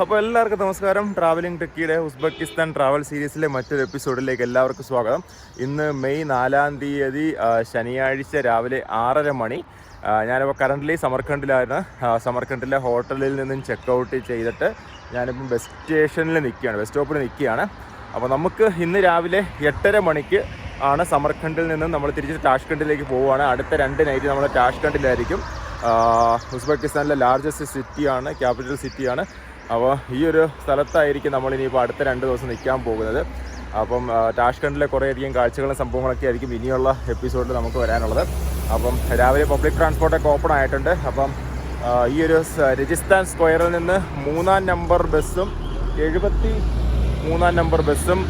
അപ്പോൾ എല്ലാവർക്കും നമസ്കാരം. ട്രാവലിംഗ് ടെക്കിയുടെ ഉസ്ബെക്കിസ്ഥാൻ ട്രാവൽ സീരീസിലെ മറ്റൊരു എപ്പിസോഡിലേക്ക് എല്ലാവർക്കും സ്വാഗതം. ഇന്ന് മെയ് നാലാം തീയതി ശനിയാഴ്ച രാവിലെ ആറര മണി. ഞാനിപ്പോൾ കറന്റ്ലി സമർഖണ്ഡിലായിരുന്നു. സമർഖണ്ഡിലെ ഹോട്ടലിൽ നിന്നും ചെക്ക് ഔട്ട് ചെയ്തിട്ട് ഞാനിപ്പം ബസ് സ്റ്റേഷനിൽ നിൽക്കുകയാണ് ബസ് സ്റ്റോപ്പിൽ നിൽക്കുകയാണ് അപ്പോൾ നമുക്ക് ഇന്ന് രാവിലെ എട്ടര മണിക്ക് ആണ് സമർഖണ്ഡിൽ നിന്ന് നമ്മൾ തിരിച്ച് ടാഷ്കണ്ടിലേക്ക് പോവുകയാണ്. അടുത്ത രണ്ട് നൈറ്റ് നമ്മൾ ടാഷ്കണ്ടിലായിരിക്കും ആഹ് ഉസ്ബെക്കിസ്ഥാനിലെ ലാർജസ്റ്റ് സിറ്റിയാണ് ക്യാപിറ്റൽ സിറ്റിയാണ് അപ്പോൾ ഈ ഒരു സ്ഥലത്തായിരിക്കും നമ്മൾ ഇനിയിപ്പോൾ അടുത്ത രണ്ട് ദിവസം നിൽക്കാൻ പോകുന്നത്. അപ്പം ടാഷ്കണ്ടിലെ കുറേയധികം കാഴ്ചകളും സംഭവങ്ങളൊക്കെ ആയിരിക്കും ഇനിയുള്ള എപ്പിസോഡിൽ നമുക്ക് വരാനുള്ളത്. അപ്പം രാവിലെ പബ്ലിക് ട്രാൻസ്പോർട്ടൊക്കെ ഓപ്പൺ ആയിട്ടുണ്ട്. അപ്പം ഈ ഒരു രജിസ്ഥാൻ സ്ക്വയറിൽ നിന്ന് മൂന്നാം നമ്പർ ബസ്സും എഴുപത്തി മൂന്നാം നമ്പർ ബസ്സും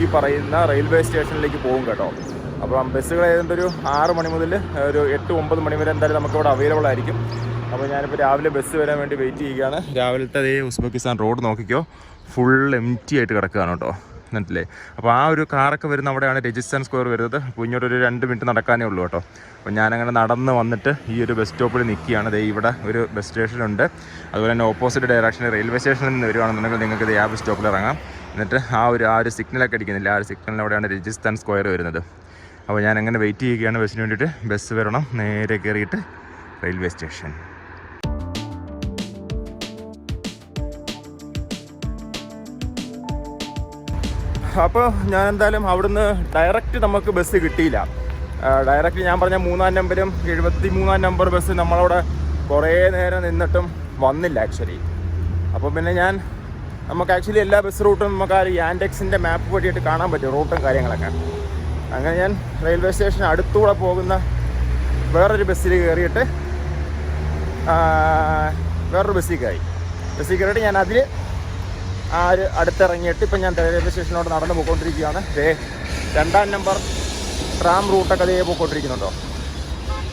ഈ പറയുന്ന റെയിൽവേ സ്റ്റേഷനിലേക്ക് പോകും കേട്ടോ. അപ്പം ബസ്സുകൾ ഏതാണ്ട് ഒരു ആറ് മണി മുതൽ ഒരു എട്ട് ഒമ്പത് മണി വരെ എന്തായാലും നമുക്കിവിടെ അവൈലബിൾ ആയിരിക്കും. അപ്പോൾ ഞാനിപ്പോൾ രാവിലെ ബസ് വരാൻ വേണ്ടി വെയിറ്റ് ചെയ്യുകയാണ്. രാവിലത്തെ അതേ ഉസ്ബെക്കിസ്ഥാൻ റോഡ് നോക്കിക്കോ. ഫുൾ എം ടി ആയിട്ട് കിടക്കുകയാണ് കേട്ടോ. എന്നിട്ടില്ലേ അപ്പോൾ ആ ഒരു കാറൊക്കെ വരുന്ന അവിടെയാണ് രജിസ്ഥാൻ സ്ക്വയർ വരുന്നത്. അപ്പോൾ ഇങ്ങോട്ടൊരു രണ്ട് മിനിറ്റ് നടക്കാനേ ഉള്ളൂ കേട്ടോ. അപ്പോൾ ഞാനങ്ങനെ നടന്ന് വന്നിട്ട് ഈ ഒരു ബസ് സ്റ്റോപ്പിൽ നിൽക്കുകയാണ്. ദേ ഇവിടെ ഒരു ബസ് സ്റ്റേഷനുണ്ട് അതുപോലെ തന്നെ ഓപ്പോസിറ്റ് ഡയറക്ഷനിൽ റെയിൽവേ സ്റ്റേഷനിൽ നിന്ന് വരുവാണെന്നുണ്ടെങ്കിൽ നിങ്ങൾക്ക് ദേ ആ ബസ് സ്റ്റോപ്പിൽ ഇറങ്ങാം. എന്നിട്ട് ആ ഒരു ആ ഒരു സിഗ്നലൊക്കെ അടിക്കുന്നില്ല? ആ ഒരു സിഗ്നലിന് അവിടെയാണ് രജിസ്ഥാൻ സ്ക്വയർ വരുന്നത്. അപ്പോൾ ഞാൻ അങ്ങനെ വെയിറ്റ് ചെയ്യുകയാണ്. ബസ്സിന് വേണ്ടിയിട്ട് ബസ് വരണം. നേരെ കയറിയിട്ട് റെയിൽവേ സ്റ്റേഷൻ അപ്പോൾ ഞാൻ എന്തായാലും അവിടുന്ന് ഡയറക്റ്റ് നമുക്ക് ബസ് കിട്ടിയില്ല. ഡയറക്റ്റ് ഞാൻ പറഞ്ഞ മൂന്നാം നമ്പരും എഴുപത്തി മൂന്നാം നമ്പർ ബസ് നമ്മളവിടെ കുറേ നേരം നിന്നിട്ടും വന്നില്ല ആക്ച്വലി അപ്പോൾ പിന്നെ ഞാൻ നമുക്ക് ആക്ച്വലി എല്ലാ ബസ് റൂട്ടും നമുക്ക് ആ യാൻഡെക്സിന്റെ മാപ്പ് വഴിയായിട്ട് കാണാൻ പറ്റും റൂട്ടും കാര്യങ്ങളൊക്കെ. അങ്ങനെ ഞാൻ റെയിൽവേ സ്റ്റേഷൻ അടുത്തൂടെ പോകുന്ന വേറൊരു ബസ്സിൽ കയറിയിട്ട് വേറൊരു ബസ്സിൽ കയറി ബസ്സിൽ കയറിയിട്ട് ഞാൻ അതിൽ ആ ഒരു അടുത്തിറങ്ങിയിട്ട് ഇപ്പം ഞാൻ റെയിൽവേ സ്റ്റേഷനോട് നടന്ന് പോയിക്കൊണ്ടിരിക്കുകയാണ്. ദേ രണ്ടാം നമ്പർ ട്രാം റൂട്ടൊക്കെ അതേ പോയിക്കൊണ്ടിരിക്കുന്നുണ്ടോ?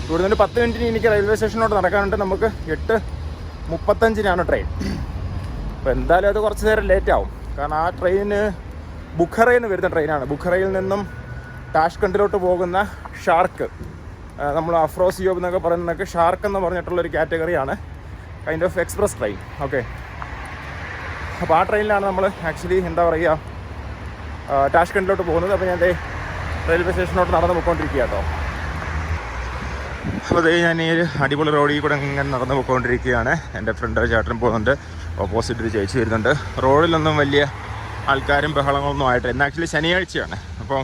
ഇവിടെ നിന്ന് പത്ത് മിനിറ്റിന് എനിക്ക് റെയിൽവേ സ്റ്റേഷനോട് നടക്കാനുണ്ട്. നമുക്ക് എട്ട് മുപ്പത്തഞ്ചിനാണ് ട്രെയിൻ അപ്പോൾ എന്തായാലും അത് കുറച്ച് നേരം ലേറ്റ് ആവും. കാരണം ആ ട്രെയിന് ബുഖറയിൽ നിന്ന് വരുന്ന ട്രെയിനാണ് ബുഖറയിൽ നിന്നും ടാഷ്കണ്ടിലോട്ട് പോകുന്ന ഷാർക്ക് നമ്മൾ അഫ്രോസിയോബ് എന്നൊക്കെ പറയുന്നതൊക്കെ ഷാർക്ക് എന്ന് പറഞ്ഞിട്ടുള്ളൊരു കാറ്റഗറിയാണ് kind of express train okay അപ്പോൾ ആ ട്രെയിനിലാണ് നമ്മൾ ആക്ച്വലി എന്താ പറയുക ടാഷ്കണ്ടിലോട്ട് പോകുന്നത്. അപ്പോൾ ഞാൻ റെയിൽവേ സ്റ്റേഷനിലോട്ട് നടന്ന് പോയിക്കൊണ്ടിരിക്കുക കേട്ടോ അപ്പോൾ ദേ ഞാൻ ഈ ഒരു അടിപൊളി റോഡിൽ കൂടെ ഇങ്ങനെ നടന്ന് പോയിക്കൊണ്ടിരിക്കുകയാണ്. എന്റെ ഫ്രണ്ട് ചേട്ടൻ പോകുന്നുണ്ട്. ഓപ്പോസിറ്റ് ഒരു ചേച്ചി വരുന്നുണ്ട്. റോഡിലൊന്നും വലിയ ആൾക്കാരും ബഹളങ്ങളൊന്നും ആയിട്ട് ഇന്ന് ആക്ച്വലി ശനിയാഴ്ചയാണ്. അപ്പോൾ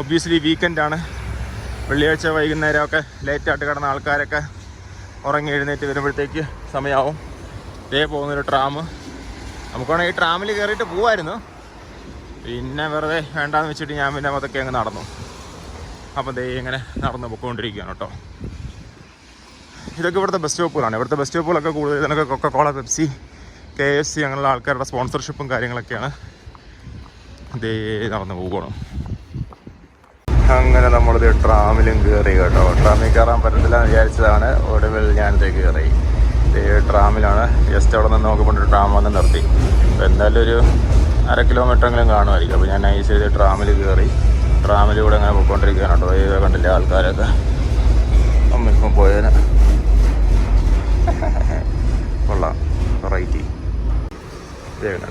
ഒബ്വിയസ്ലി വീക്കെൻഡാണ് വെള്ളിയാഴ്ച വൈകുന്നേരമൊക്കെ ലേറ്റായിട്ട് കിടന്ന ആൾക്കാരൊക്കെ ഉറങ്ങി എഴുന്നേറ്റ് വരുമ്പോഴത്തേക്ക് സമയമാവും ഇതേ പോകുന്നൊരു ട്രാം നമുക്ക് ഈ ട്രാമിൽ കയറിയിട്ട് പോവായിരുന്നു. പിന്നെ വെറുതെ വേണ്ടാന്ന് വെച്ചിട്ട് ഞാൻ പിന്നെ അതൊക്കെ അങ്ങ് നടന്നു. അപ്പം ദേ ഇങ്ങനെ നടന്ന് പൊക്കോണ്ടിരിക്കുകയാണ് കേട്ടോ. ഇതൊക്കെ ഇവിടുത്തെ ബസ് സ്റ്റോപ്പുകളാണ് ഇവിടുത്തെ ബസ് സ്റ്റോപ്പുകളൊക്കെ കൂടുതൽ ഇതിനൊക്കെ Coca Cola Pepsi K F C അങ്ങനെയുള്ള ആൾക്കാരുടെ സ്പോൺസർഷിപ്പും കാര്യങ്ങളൊക്കെയാണ്. ഇതേ നടന്ന് പോകണം അങ്ങനെ നമ്മളിത് ട്രാമിലും കയറി കേട്ടോ. ട്രാമിൽ കയറാൻ പറ്റത്തില്ല എന്ന് വിചാരിച്ചതാണ്. ഒടുവിൽ ഞാനിത് കയറി ട്രാമിലാണ് ജസ്റ്റ് അവിടെ നിന്ന് നോക്കുമ്പോൾ ട്രാം വന്ന് നിർത്തി. അപ്പോൾ എന്തായാലും ഒരു അര കിലോമീറ്ററെങ്കിലും കാണുമായിരിക്കും. അപ്പോൾ ഞാൻ നൈസ് ചെയ്ത് ട്രാമിൽ കയറി ട്രാമിലൂടെ അങ്ങനെ പോയിക്കൊണ്ടിരിക്കുകയാണ് കേട്ടോ. ഈ കണ്ടില്ലേ ആൾക്കാരൊക്കെ. അമ്മ ഇപ്പം പോയതിന്. കൊള്ളാം. വെറൈറ്റി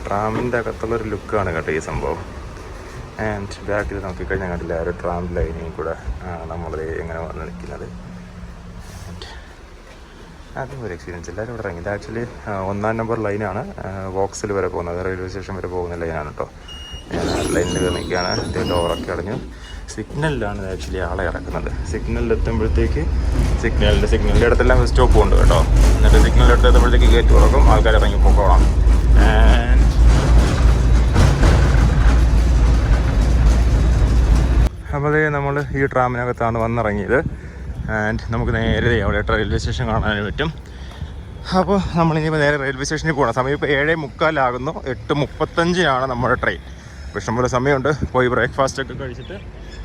ട്രാമിന്റെ അകത്തുള്ളൊരു ലുക്കാണ് കേട്ടോ ഈ സംഭവം. ആൻഡ് ബാക്കിൽ നോക്കിക്കഴിഞ്ഞാൽ കണ്ടില്ല ആ ഒരു ട്രാം ലൈനിൽ കൂടെ നമ്മൾ എങ്ങനെ വന്ന് നിൽക്കുന്നത്. അതും ഒരു എക്സ്പീരിയൻസ് എല്ലാവരും ഇവിടെ ഇറങ്ങി. ഇത് ആക്ച്വലി ഒന്നാം നമ്പർ ലൈനാണ് വോക്സിൽ വരെ പോകുന്നത്. റെയിൽവേ സ്റ്റേഷൻ വരെ പോകുന്ന ലൈനാണ് കേട്ടോ ലൈനിൽ നിൽക്കുകയാണ് ഇതിന്റെ ഡോറൊക്കെ അടഞ്ഞു. സിഗ്നലിലാണ് ആക്ച്വലി ആളെ ഇറക്കുന്നത്. സിഗ്നലിൽ എത്തുമ്പോഴത്തേക്ക് സിഗ്നലിന്റെ സിഗ്നലിന്റെ അടുത്തെല്ലാം സ്റ്റോപ്പ് ഉണ്ട് കേട്ടോ. എന്നിട്ട് സിഗ്നലിൽ അടുത്ത് എത്തുമ്പോഴത്തേക്ക് ഗേറ്റ് തുറക്കും. ആൾക്കാർ ഇറങ്ങി പോക്കോളാം. അപ്പോഴേ നമ്മൾ ഈ ട്രാമിനകത്താണ് വന്നിറങ്ങിയത്. ആൻഡ് നമുക്ക് നേരെ അവിടെ റെയിൽവേ സ്റ്റേഷൻ കാണാൻ പറ്റും. അപ്പോൾ നമ്മളിനിയിപ്പോൾ നേരെ റെയിൽവേ സ്റ്റേഷനിൽ പോകണം സമയം ഇപ്പോൾ ഏഴ് മുക്കാലാകുന്നു. എട്ട് മുപ്പത്തഞ്ചിനാണ് നമ്മുടെ ട്രെയിൻ ഇഷ്ടംപോലെ സമയമുണ്ട്. പോയി ബ്രേക്ക്ഫാസ്റ്റ് ഒക്കെ കഴിച്ചിട്ട്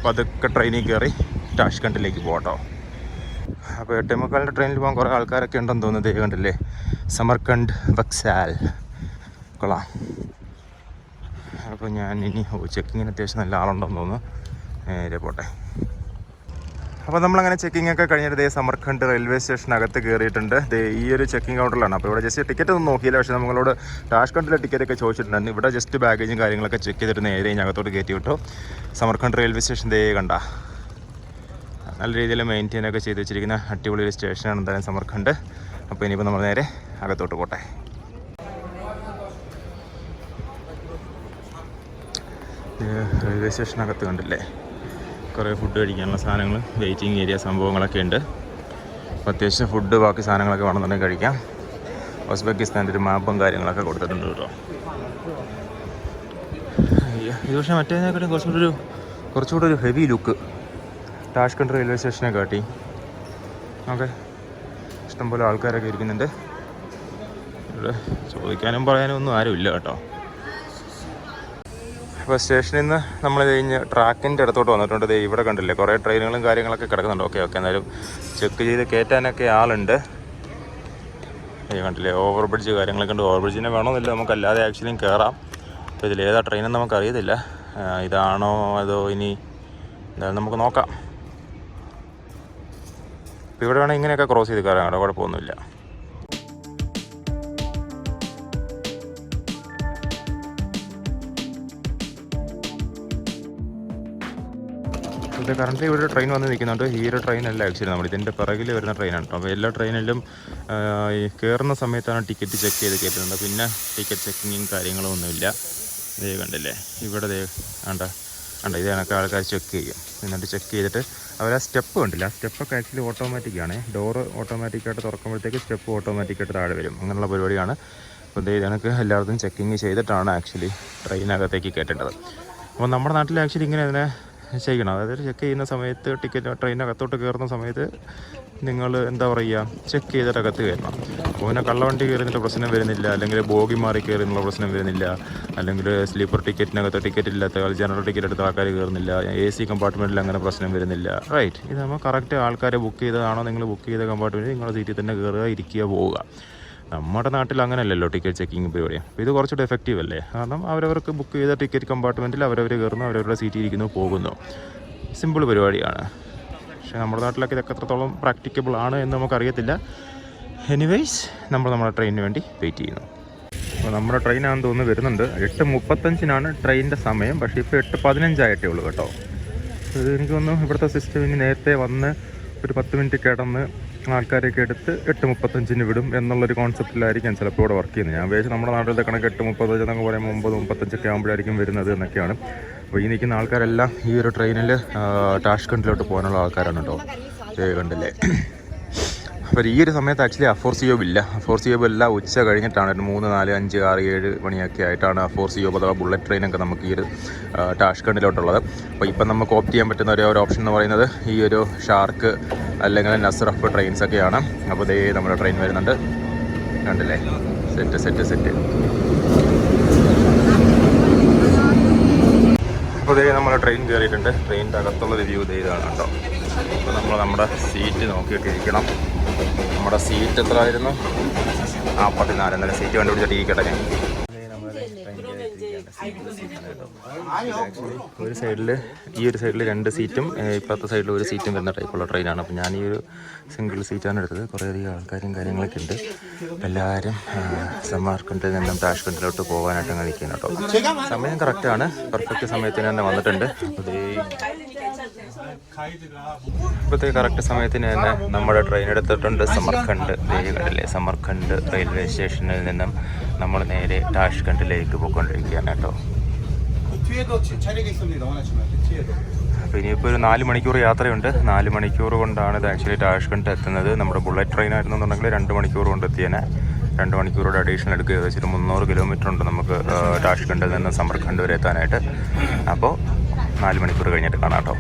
പതുക്കെ ട്രെയിനിൽ കയറി ടാഷ്കണ്ടിലേക്ക് പോകട്ടോ അപ്പോൾ എട്ടേ മുക്കാലിന്റെ ട്രെയിനിൽ പോകാൻ കുറേ ആൾക്കാരൊക്കെ ഉണ്ടെന്ന് തോന്നുന്നു. ദേ കണ്ടില്ലേ? സമർക്കണ്ട് ബക്സാൽ കൊള്ളാം. അപ്പോൾ ഞാൻ ഇനി ചെക്കിങ്ങിന് അത്യാവശ്യം നല്ല ആളുണ്ടെന്ന് തോന്നുന്നു. നേരെ പോട്ടെ. അപ്പോൾ നമ്മളങ്ങനെ ചെക്കിംഗ് ഒക്കെ കഴിഞ്ഞിട്ട് ദേ സമർഖണ്ഡ് റെയിൽവേ സ്റ്റേഷനകത്ത് കയറിയിട്ടുണ്ട് ദേ ഈ ഒരു ചെക്കിംഗ് കൗണ്ടറിലാണ് അപ്പോൾ ഇവിടെ ജസ്റ്റ് ടിക്കറ്റ് ഒന്നും നോക്കിയില്ല. പക്ഷേ നമ്മളോട് ടാഷ്കണ്ടിലെ ടിക്കറ്റ് ഒക്കെ ചോദിച്ചിട്ടുണ്ടായിരുന്നു. ഇവിടെ ജസ്റ്റ് ബാഗേജും കാര്യങ്ങളൊക്കെ ചെക്ക് ചെയ്തിട്ട് നേരെ അകത്തോട്ട് കയറ്റി വിട്ടു. സമർഖണ്ഡ് റെയിൽവേ സ്റ്റേഷൻ ദേ കണ്ട. നല്ല രീതിയിൽ മെയിന്റെയിൻ ഒക്കെ ചെയ്ത് വെച്ചിരിക്കുന്ന അടിപൊളി ഒരു സ്റ്റേഷനാണ് എന്തായാലും സമർഖണ്ഡ് അപ്പോൾ ഇനിയിപ്പോൾ നമ്മൾ നേരെ അകത്തോട്ട് പോട്ടെ. റെയിൽവേ സ്റ്റേഷനകത്ത് കണ്ടില്ലേ? കുറേ ഫുഡ് കഴിക്കാനുള്ള സാധനങ്ങൾ വെയിറ്റിംഗ് ഏരിയ സംഭവങ്ങളൊക്കെ ഉണ്ട്. അപ്പോൾ അത്യാവശ്യം ഫുഡ് ബാക്കി സാധനങ്ങളൊക്കെ വേണമെന്നുണ്ടെങ്കിൽ കഴിക്കാം. ഉസ്ബെക്കിസ്ഥാന്റെ ഒരു മാപ്പും കാര്യങ്ങളൊക്കെ കൊടുത്തിട്ടുണ്ട് കേട്ടോ. ഇത് പക്ഷേ മറ്റേതിനെക്കാട്ടും കുറച്ചുകൂടി ഒരു കുറച്ചുകൂടി ഒരു ഹെവി ലുക്ക് ടാഷ്കണ്ട് റെയിൽവേ സ്റ്റേഷനെ കാട്ടി. ഓക്കെ. ഇഷ്ടംപോലെ ആൾക്കാരൊക്കെ ഇരിക്കുന്നുണ്ട്. ഇവിടെ ചോദിക്കാനും പറയാനും ഒന്നും ആരുമില്ല കേട്ടോ. അപ്പോൾ സ്റ്റേഷനിൽ നിന്ന് നമ്മൾ കഴിഞ്ഞ് ട്രാക്കിന്റെ അടുത്തോട്ട് വന്നിട്ടുണ്ട്. ദേ ഇവിടെ കണ്ടില്ലേ? കുറേ ട്രെയിനുകളും കാര്യങ്ങളൊക്കെ കിടക്കുന്നുണ്ട്. Okay okay. എന്നാലും ചെക്ക് ചെയ്ത് കയറ്റാനൊക്കെ ആളുണ്ട്. കണ്ടില്ലേ? ഓവർ ബ്രിഡ്ജ് കാര്യങ്ങളൊക്കെ ഉണ്ട്. ഓവർ ബ്രിഡ്ജിനെ വേണമെന്നില്ല നമുക്ക് അല്ലാതെ ആക്ച്വലിയും കയറാം അപ്പോൾ ഇതിൽ ഏതാ ട്രെയിനെന്ന് നമുക്ക് അറിയത്തില്ല ആ, ഇതാണോ അതോ ഇനി എന്തായാലും നമുക്ക് നോക്കാം. ഇവിടെ വേണമെങ്കിൽ ഇങ്ങനെയൊക്കെ ക്രോസ് ചെയ്ത് കയറാം. കേട്ടോ കുഴപ്പമൊന്നുമില്ല. ഇത് കറണ്ട്ലി ഇവിടെ ട്രെയിൻ വന്ന് നിൽക്കുന്നുണ്ട്. ഈ ഒരു ട്രെയിൻ അല്ല ആക്ച്വലി നമ്മൾ ഇതിന്റെ പിറകിൽ വരുന്ന ട്രെയിനാണ് അപ്പോൾ എല്ലാ ട്രെയിനിലും ഈ കയറുന്ന സമയത്താണ് ടിക്കറ്റ് ചെക്ക് ചെയ്ത് കയറ്റുന്നത് പിന്നെ ടിക്കറ്റ് ചെക്കിങ്ങും കാര്യങ്ങളും ഒന്നുമില്ല. ദേ കണ്ടില്ലേ? ഇവിടെ ദേ വേണ്ട കണ്ട. ഇത് കണക്ക് ആൾക്കാർ ചെക്ക് ചെയ്യും. എന്നിട്ട് ചെക്ക് ചെയ്തിട്ട് അവർ ആ സ്റ്റെപ്പ് കണ്ടില്ല? ആ സ്റ്റെപ്പൊക്കെ ആക്ച്വലി ഓട്ടോമാറ്റിക് ആണ്. ഡോറ് ഓട്ടോമാറ്റിക്കായിട്ട് തുറക്കുമ്പോഴത്തേക്ക് സ്റ്റെപ്പ് ഓട്ടോമാറ്റിക്കായിട്ട് താഴെ വരും. അങ്ങനെയുള്ള പരിപാടിയാണ്. അപ്പോൾ ഇത് കണക്ക് എല്ലായിടത്തും ചെക്കിങ് ചെയ്തിട്ടാണ് ആക്ച്വലി ട്രെയിനകത്തേക്ക് കയറ്റേണ്ടത്. അപ്പോൾ നമ്മുടെ നാട്ടിൽ ആക്ച്വലി ഇങ്ങനെ അതിനെ ചെയ്യണം അതായത് ചെക്ക് ചെയ്യുന്ന സമയത്ത് ടിക്കറ്റ് ട്രെയിനകത്തോട്ട് കയറുന്ന സമയത്ത് നിങ്ങൾ എന്താ പറയുക ചെക്ക് ചെയ്തിട്ട് അകത്ത് കയറണം. അപ്പോൾ പിന്നെ കള്ളവണ്ടി കയറിയിട്ട് പ്രശ്നം വരുന്നില്ല. അല്ലെങ്കിൽ ബോഗി മാറി കയറുന്നുള്ള പ്രശ്നം വരുന്നില്ല. അല്ലെങ്കിൽ സ്ലീപ്പർ ടിക്കറ്റിനകത്ത് ടിക്കറ്റ് ഇല്ലാത്ത ആൾ ജനറൽ ടിക്കറ്റ് എടുത്ത ആൾക്കാർ കയറുന്നില്ല. എ സി കമ്പാർട്ട്മെന്റിൽ അങ്ങനെ പ്രശ്നം വരുന്നില്ല. റൈറ്റ് ഇത് നമ്മൾ കറക്റ്റ് ആൾക്കാരെ ബുക്ക് ചെയ്തതാണോ? നിങ്ങൾ ബുക്ക് ചെയ്ത കമ്പാർട്ട്മെന്റ് നിങ്ങളുടെ സീറ്റിൽ തന്നെ കയറുക ഇരിക്കുക പോവുക. നമ്മുടെ നാട്ടിൽ അങ്ങനെയല്ലല്ലോ ടിക്കറ്റ് ചെക്കിംഗ് പരിപാടി അപ്പോൾ ഇത് കുറച്ചുകൂടെ എഫക്റ്റീവ് അല്ലേ? കാരണം അവരവർക്ക് ബുക്ക് ചെയ്ത ടിക്കറ്റ് കമ്പാർട്ട്മെന്റിൽ അവരവർ കയറുന്നു അവരവരുടെ സീറ്റിൽ ഇരിക്കുന്നു പോകുന്നു. സിമ്പിൾ പരിപാടിയാണ്. പക്ഷേ നമ്മുടെ നാട്ടിലൊക്കെ ഇതൊക്കെ എത്രത്തോളം പ്രാക്ടിക്കബിൾ ആണ് എന്ന് നമുക്കറിയത്തില്ല. എനിവേയ്സ് നമ്മൾ നമ്മുടെ ട്രെയിനിന് വേണ്ടി വെയിറ്റ് ചെയ്യുന്നു. അപ്പോൾ നമ്മുടെ ട്രെയിനാണെന്ന് തോന്നുന്നു വരുന്നുണ്ട്. എട്ട് മുപ്പത്തഞ്ചിനാണ് ട്രെയിനിന്റെ സമയം. പക്ഷേ ഇപ്പോൾ എട്ട് പതിനഞ്ചായിട്ടേ ഉള്ളൂ കേട്ടോ. ഇത് എനിക്ക് തോന്നുന്നു ഇവിടുത്തെ സിസ്റ്റം ഇനി നേരത്തെ വന്ന് ഒരു പത്ത് മിനിറ്റ് കിടന്ന് ആൾക്കാരെയൊക്കെ എടുത്ത് എട്ട് മുപ്പത്തഞ്ചിന് വിടും എന്നുള്ളൊരു കോൺസെപ്റ്റിലായിരിക്കും ചിലപ്പോൾ ഇവിടെ വർക്ക് ചെയ്യുന്നത്. ഞാൻ വിചാരിച്ചു നമ്മുടെ നാട്ടിലത്തെ കണക്ക് എട്ട് മുപ്പത്തഞ്ച് എന്നൊക്കെ പറയുമ്പോൾ ഒമ്പത് മുപ്പത്തഞ്ചൊക്കെ ആകുമ്പോഴായിരിക്കും വരുന്നത് എന്നൊക്കെയാണ്. അപ്പോൾ ഈ നിൽക്കുന്ന ആൾക്കാരെല്ലാം ഈ ഒരു ട്രെയിനിൽ ടാഷ്കണ്ടിലോട്ട് പോകാനുള്ള ആൾക്കാരാണ് കേട്ടോ കണ്ടില്ലേ? അപ്പോൾ ഈ ഒരു സമയത്ത് ആക്ച്വലി അഫോർസിയോബ് ഇല്ല. അഫോർസിയോബ് എല്ലാം ഉച്ച കഴിഞ്ഞിട്ടാണ് ഒരു മൂന്ന് നാല് അഞ്ച് ആറ് ഏഴ് മണിയൊക്കെ ആയിട്ടാണ് അഫോർസിയോബ് അഥവാ ബുള്ളറ്റ് ട്രെയിനൊക്കെ നമുക്ക് ഈ ഒരു ടാഷ്കണ്ടിലോട്ടുള്ളത് അപ്പോൾ ഇപ്പം നമുക്ക് ഓപ്റ്റ് ചെയ്യാൻ പറ്റുന്ന ഒരേ ഒരു ഓപ്ഷൻ എന്ന് പറയുന്നത് ഈ ഒരു ഷാർക്ക് അല്ലെങ്കിൽ നസറഫ് ട്രെയിൻസ് ഒക്കെയാണ്. അപ്പോൾ ദേ നമ്മുടെ ട്രെയിൻ വരുന്നുണ്ട്. കണ്ടില്ലേ? സെറ്റ് സെറ്റ് സെറ്റ് അപ്പോൾ ദേ നമ്മുടെ ട്രെയിൻ കയറിയിട്ടുണ്ട് ട്രെയിനിന്റെ അകത്തുള്ള വ്യൂ ദേ ഇതാണ് കേട്ടോ. അപ്പോൾ നമ്മൾ നമ്മുടെ സീറ്റ് നോക്കിയൊക്കെ ഇരിക്കണം നമ്മുടെ സീറ്റ് എത്ര ആയിരുന്നു നാൽപ്പത്തിനാല് എന്നാലും സീറ്റ് കണ്ടുപിടിച്ചിട്ട് ഇരിക്കട്ടെ ഞാൻ. ഒരു സൈഡിൽ ഈ ഒരു സൈഡിൽ രണ്ട് സീറ്റും ഇപ്പോഴത്തെ സൈഡിൽ ഒരു സീറ്റും വരുന്ന ടൈപ്പുള്ള ട്രെയിനാണ് അപ്പോൾ ഞാൻ ഈ ഒരു സിംഗിൾ സീറ്റാണ് എടുത്തത്. കുറേയധികം ആൾക്കാരും കാര്യങ്ങളൊക്കെ ഉണ്ട്. എല്ലാവരും സമാർക്കണ്ടിൽ നിന്നും ടാഷ്കണ്ടിലോട്ട് പോകാനായിട്ട് അങ്ങനെ കേട്ടോ. സമയം കറക്റ്റാണ് പെർഫെക്റ്റ് സമയത്തിന് തന്നെ വന്നിട്ടുണ്ട്. ദേ ഇപ്പോഴത്തെ കറക്റ്റ് സമയത്തിന് തന്നെ നമ്മുടെ ട്രെയിൻ എടുത്തിട്ടുണ്ട്. സമർഖണ്ഡ് ദേഹികളിലെ സമർഖണ്ഡ് റെയിൽവേ സ്റ്റേഷനിൽ നിന്നും നമ്മൾ നേരെ ടാഷ്ഖണ്ഡിലേക്ക് പോയിക്കൊണ്ടിരിക്കുകയാണ് കേട്ടോ. അപ്പോൾ ഇനിയിപ്പോൾ ഒരു നാല് മണിക്കൂർ യാത്രയുണ്ട്. നാല് മണിക്കൂർ കൊണ്ടാണ് ഇത് ആക്ച്വലി ടാഷ്ഖണ്ഡ് എത്തുന്നത്. നമ്മുടെ ബുള്ളറ്റ് ട്രെയിൻ ആയിരുന്നുണ്ടെങ്കിൽ രണ്ട് മണിക്കൂർ കൊണ്ട് എത്തിയേനെ. രണ്ട് മണിക്കൂറോടെ അഡീഷണൽ എടുക്കുക വെച്ചിട്ട് മുന്നൂറ് കിലോമീറ്റർ ഉണ്ട് നമുക്ക് ടാഷ്ഖണ്ഡിൽ നിന്ന് സമർഖണ്ഡ് വരെ എത്താനായിട്ട്. അപ്പോൾ നാല് മണിക്കൂർ കഴിഞ്ഞിട്ട് കാണാം കേട്ടോ.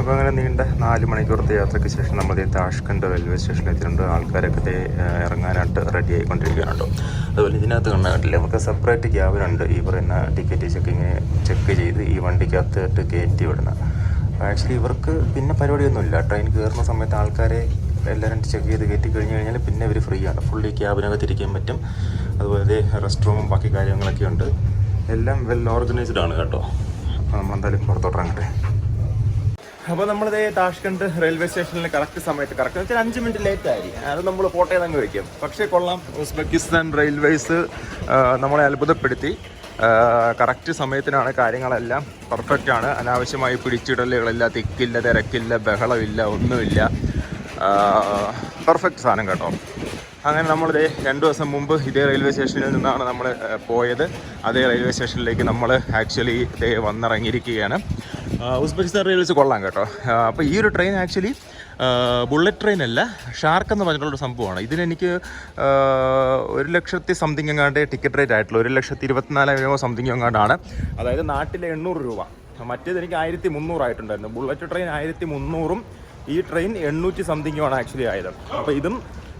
അപ്പോൾ അങ്ങനെ നീണ്ട നാല് മണിക്കൂറത്തെ യാത്രയ്ക്ക് ശേഷം നമ്മൾ താഷ്കണ്ട് റെയിൽവേ സ്റ്റേഷനിൽ എത്തിയിട്ടുണ്ട് ആൾക്കാരൊക്കെ ഇറങ്ങാനായിട്ട് റെഡി ആയിക്കൊണ്ടിരിക്കുകയാണ് അതുപോലെ ഇതിനകത്ത് കണ്ടില്ല നമുക്ക് സെപ്പറേറ്റ് ക്യാബിനുണ്ട് ഈ പറയുന്ന ടിക്കറ്റ് ചെക്കിങ് ചെക്ക് ചെയ്ത് ഈ വണ്ടിക്കകത്തിട്ട് കയറ്റി വിടുന്നത് ആക്ച്വലി ഇവർക്ക് പിന്നെ പരിപാടിയൊന്നുമില്ല. ട്രെയിൻ കയറുന്ന സമയത്ത് ആൾക്കാരെ എല്ലാവരും ചെക്ക് ചെയ്ത് കയറ്റി കഴിഞ്ഞ് കഴിഞ്ഞാൽ പിന്നെ ഇവർ ഫ്രീ ആണ്. ഫുള്ളി ക്യാബിനകത്ത് ഇരിക്കാൻ പറ്റും. അതുപോലെ റെസ്റ്റ് റൂമും ബാക്കി കാര്യങ്ങളൊക്കെ ഉണ്ട്. എല്ലാം വെൽ ഓർഗനൈസ്ഡ് ആണ് കേട്ടോ. നമ്മൾ എന്തായാലും പുറത്തോട്ടിറങ്ങട്ടെ അപ്പോൾ നമ്മളിതേ താഷ്കണ്ട് റെയിൽവേ സ്റ്റേഷനിൽ കറക്റ്റ് സമയത്ത് കറക്റ്റ് വെച്ചാൽ അഞ്ച് മിനിറ്റ് ലേറ്റ് ആയി അത് നമ്മൾ കോട്ടയം അങ്ങ് വയ്ക്കും പക്ഷേ കൊള്ളാം. ഉസ്ബെക്കിസ്ഥാൻ റെയിൽവേസ് നമ്മളെ അത്ഭുതപ്പെടുത്തി. കറക്റ്റ് സമയത്തിനാണ് കാര്യങ്ങളെല്ലാം പെർഫെക്റ്റ് ആണ്. അനാവശ്യമായി പിടിച്ചിടലുകളില്ല തിക്കില്ല തിരക്കില്ല ബഹളമില്ല ഒന്നുമില്ല. പെർഫെക്റ്റ് സാധനം കേട്ടോ. അങ്ങനെ നമ്മൾ ദേ രണ്ട് ദിവസം മുമ്പ് ഇതേ റെയിൽവേ സ്റ്റേഷനിൽ നിന്നാണ് നമ്മൾ പോയത്. അതേ റെയിൽവേ സ്റ്റേഷനിലേക്ക് നമ്മൾ ആക്ച്വലി ഇതേ വന്നിറങ്ങിയിരിക്കുകയാണ്. ഉസ്ബെക്കിസ്ഥാൻ റെയിൽവേസ് കൊള്ളാം കേട്ടോ. അപ്പോൾ ഈ ഒരു ട്രെയിൻ ആക്ച്വലി ബുള്ളറ്റ് ട്രെയിൻ അല്ല ഷാർക്ക് എന്ന് പറഞ്ഞിട്ടുള്ളൊരു സംഭവമാണ്. ഇതിനെനിക്ക് ഒരു ലക്ഷത്തി സംതിങ് എങ്ങാണ്ട് ടിക്കറ്റ് റേറ്റ് ആയിട്ടുള്ള ഒരു ലക്ഷത്തി ഇരുപത്തിനാലായിരമോ സംതിങ് എങ്ങാണ്ടാണ് അതായത് നാട്ടിലെ എണ്ണൂറ് രൂപ. മറ്റേത് എനിക്ക് ആയിരത്തി മുന്നൂറായിട്ടുണ്ടായിരുന്നു ബുള്ളറ്റ് ട്രെയിൻ ആയിരത്തി മുന്നൂറും ഈ ട്രെയിൻ എണ്ണൂറ്റി സംതിങ്ങുമാണ് ആക്ച്വലി ആയത്. അപ്പോൾ ഇതും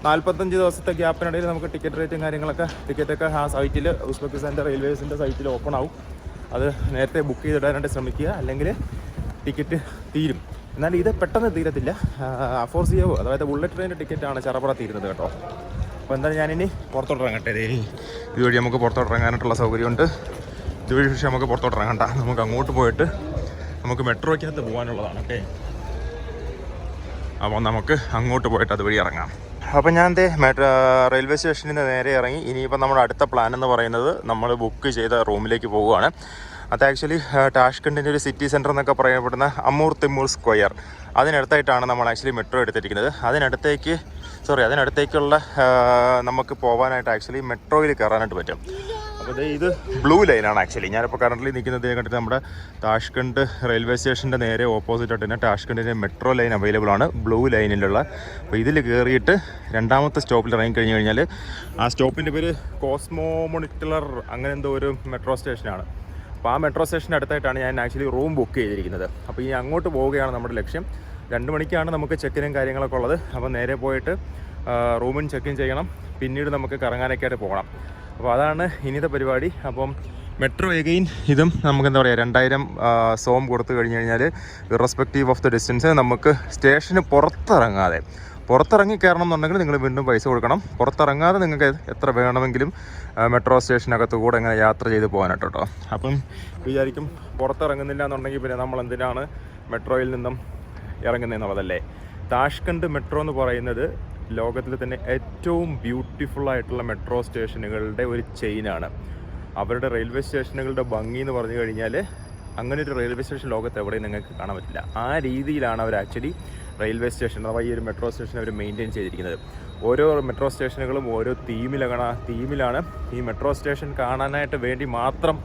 നാൽപ്പത്തഞ്ച് ദിവസത്തെ ഗ്യാപ്പിനിടയിൽ നമുക്ക് ടിക്കറ്റ് റേറ്റും കാര്യങ്ങളൊക്കെ ടിക്കറ്റൊക്കെ ആ സൈറ്റിൽ ഉസ്ബെക്കിസ്ഥാന്റെ റെയിൽവേസിന്റെ സൈറ്റിൽ ഓപ്പൺ ആവും. അത് നേരത്തെ ബുക്ക് ചെയ്തിടാനായിട്ട് ശ്രമിക്കുക. അല്ലെങ്കിൽ ടിക്കറ്റ് തീരും. എന്നാൽ ഇത് പെട്ടെന്ന് തീരത്തില്ല. അഫോർ അഫോർസിയോ അതായത് ബുള്ളറ്റ് ട്രെയിന്റെ ടിക്കറ്റാണ് ചെറപ്പുറ തീരുന്നത് കേട്ടോ. അപ്പോൾ എന്തായാലും ഞാനിനി പുറത്തോട്ട് ഇറങ്ങട്ടെ. ദേ ഇതുവഴി നമുക്ക് പുറത്തോട്ട് ഇറങ്ങാനായിട്ടുള്ള സൗകര്യമുണ്ട്. ഇതുവഴി പക്ഷേ നമുക്ക് പുറത്തോട്ട് ഇറങ്ങണ്ട. നമുക്ക് അങ്ങോട്ട് പോയിട്ട് നമുക്ക് മെട്രോയ്ക്കകത്ത് പോകാനുള്ളതാണ് ഓക്കെ? അപ്പോൾ നമുക്ക് അങ്ങോട്ട് പോയിട്ട് അതുവഴി ഇറങ്ങാം. അപ്പോൾ ഞാൻ ദേ മെട്രോ റെയിൽവേ സ്റ്റേഷനിൽ നിന്ന് നേരെ ഇറങ്ങി. ഇനിയിപ്പോൾ നമ്മുടെ അടുത്ത പ്ലാൻ എന്ന് പറയുന്നത് നമ്മൾ ബുക്ക് ചെയ്ത റൂമിലേക്ക് പോവുകയാണ്. അത് ആക്ച്വലി ടാഷ്കണ്ടിന്റെ ഒരു സിറ്റി സെന്റർ എന്നൊക്കെ പറയപ്പെടുന്ന അമൂർ തിമ്മൂർ സ്ക്വയർ അതിനടുത്തായിട്ടാണ് നമ്മൾ ആക്ച്വലി മെട്രോ എടുത്തിരിക്കുന്നത്. അതിനടുത്തേക്ക് സോറി അതിനടുത്തേക്കുള്ള നമുക്ക് പോകാനായിട്ട് ആക്ച്വലി മെട്രോയിൽ കയറാനായിട്ട് പറ്റും. ഇത് ബ്ലൂ ലൈനാണ് ആക്ച്വലി ഞാനിപ്പോൾ കറന്റ് നിൽക്കുന്നത് കണ്ടിട്ട് നമ്മുടെ താഷ്കണ്ട് റെയിൽവേ സ്റ്റേഷന്റെ നേരെ ഓപ്പോസിറ്റ് ആയിട്ട് തന്നെ ടാഷ്കണ്ടിന്റെ മെട്രോ ലൈൻ അവൈലബിൾ ആണ്. ബ്ലൂ ലൈനിലുള്ള അപ്പോൾ ഇതിൽ കയറിയിട്ട് രണ്ടാമത്തെ സ്റ്റോപ്പിൽ ഇറങ്ങി കഴിഞ്ഞ് കഴിഞ്ഞാൽ ആ സ്റ്റോപ്പിന്റെ പേര് കോസ്മോ മൊണിറ്റലർ അങ്ങനെ എന്തോ ഒരു മെട്രോ സ്റ്റേഷനാണ് അപ്പോൾ ആ മെട്രോ സ്റ്റേഷന്റെ അടുത്തായിട്ടാണ് ഞാൻ ആക്ച്വലി റൂം ബുക്ക് ചെയ്തിരിക്കുന്നത്. അപ്പോൾ ഇനി അങ്ങോട്ട് പോവുകയാണ് നമ്മുടെ ലക്ഷ്യം. രണ്ട് മണിക്കാണ് നമുക്ക് ചെക്കിനും കാര്യങ്ങളൊക്കെ ഉള്ളത്. അപ്പോൾ നേരെ പോയിട്ട് റൂമിൻ ചെക്കിൻ ചെയ്യണം. പിന്നീട് നമുക്ക് കറങ്ങാനൊക്കെ ആയിട്ട് പോകണം. അപ്പോൾ അതാണ് ഇനിയത്തെ പരിപാടി. അപ്പം മെട്രോ എഗെയിൻ ഇതും നമുക്ക് എന്താ പറയുക രണ്ടായിരം സോം കൊടുത്തു കഴിഞ്ഞ് കഴിഞ്ഞാൽ ഇറസ്പെക്റ്റീവ് ഓഫ് ദ ഡിസ്റ്റൻസ് നമുക്ക് സ്റ്റേഷന് പുറത്തിറങ്ങാതെ പുറത്തിറങ്ങി കയറണം എന്നുണ്ടെങ്കിൽ നിങ്ങൾ വീണ്ടും പൈസ കൊടുക്കണം. പുറത്തിറങ്ങാതെ നിങ്ങൾക്ക് എത്ര വേണമെങ്കിലും മെട്രോ സ്റ്റേഷനകത്ത് കൂടെ ഇങ്ങനെ യാത്ര ചെയ്ത് പോകാനായിട്ട് കേട്ടോ. അപ്പം വിചാരിക്കും പുറത്തിറങ്ങുന്നില്ല എന്നുണ്ടെങ്കിൽ പിന്നെ നമ്മൾ എന്തിനാണ് മെട്രോയിൽ നിന്നും ഇറങ്ങുന്നതെന്നുള്ളതല്ലേ? താഷ്കണ്ട് മെട്രോ എന്ന് പറയുന്നത് ലോകത്തിലെ തന്നെ ഏറ്റവും ബ്യൂട്ടിഫുൾ ആയിട്ടുള്ള മെട്രോ സ്റ്റേഷനുകളുടെ ഒരു ചെയിനാണ് അവരുടെ റെയിൽവേ സ്റ്റേഷനുകളുടെ ഭംഗി എന്ന് പറഞ്ഞു കഴിഞ്ഞാൽ അങ്ങനെ ഒരു റെയിൽവേ സ്റ്റേഷൻ ലോകത്ത് എവിടെയും നിങ്ങൾക്ക് കാണാൻ പറ്റില്ല. ആ രീതിയിലാണ് അവർ ആക്ച്വലി റെയിൽവേ സ്റ്റേഷൻ അഥവാ ഈ ഒരു മെട്രോ സ്റ്റേഷൻ അവർ മെയിന്റെയിൻ ചെയ്തിരിക്കുന്നത്. ഓരോ മെട്രോ സ്റ്റേഷനുകളും ഓരോ തീമിലാണ് തീമിലാണ് ഈ മെട്രോ സ്റ്റേഷൻ കാണാനായിട്ട് വേണ്ടി മാത്രം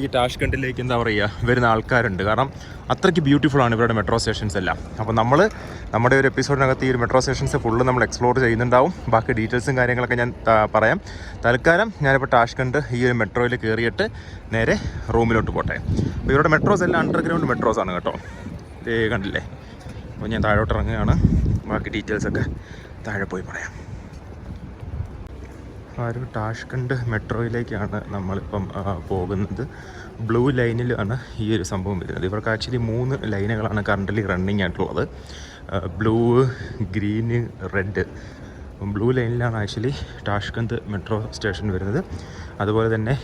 ഈ ടാഷ്കണ്ടിലേക്ക് എന്താ പറയുക വരുന്ന ആൾക്കാരുണ്ട്. കാരണം അത്രയ്ക്ക് ബ്യൂട്ടിഫുൾ ആണ് ഇവരുടെ മെട്രോ സ്റ്റേഷൻസ് എല്ലാം. അപ്പോൾ നമ്മൾ നമ്മുടെ ഒരു എപ്പിസോഡിനകത്ത് ഈ ഒരു മെട്രോ സ്റ്റേഷൻസ് ഫുള്ള് നമ്മൾ എക്സ്പ്ലോർ ചെയ്യുന്നുണ്ടാവും. ബാക്കി ഡീറ്റെയിൽസും കാര്യങ്ങളൊക്കെ ഞാൻ പറയാം. തൽക്കാലം ഞാനിപ്പോൾ ടാഷ്കണ്ട് ഈ ഒരു മെട്രോയിൽ കയറിയിട്ട് നേരെ റൂമിലോട്ട് പോട്ടെ. അപ്പോൾ ഇവരുടെ മെട്രോസ് എല്ലാം അണ്ടർഗ്രൗണ്ട് മെട്രോസ് ആണ് കേട്ടോ. കണ്ടില്ലേ? അപ്പോൾ ഞാൻ താഴോട്ട് ഇറങ്ങുകയാണ്. ബാക്കി ഡീറ്റെയിൽസൊക്കെ താഴെ പോയി പറയാം. ആ ഒരു ടാഷ്കണ്ട് മെട്രോയിലേക്കാണ് നമ്മളിപ്പം പോകുന്നത്. ബ്ലൂ ലൈനിലാണ് ഈ ഒരു സംഭവം വരുന്നത്. ഇവർക്ക് ആക്ച്വലി മൂന്ന് ലൈനുകളാണ് കറന്റ് റണ്ണിങ് ആയിട്ടുള്ളത്. Blue green red. ബ്ലൂ ലൈനിലാണ് ആക്ച്വലി ടാഷ്കന്ത് മെട്രോ സ്റ്റേഷൻ വരുന്നത്. അതുപോലെ തന്നെ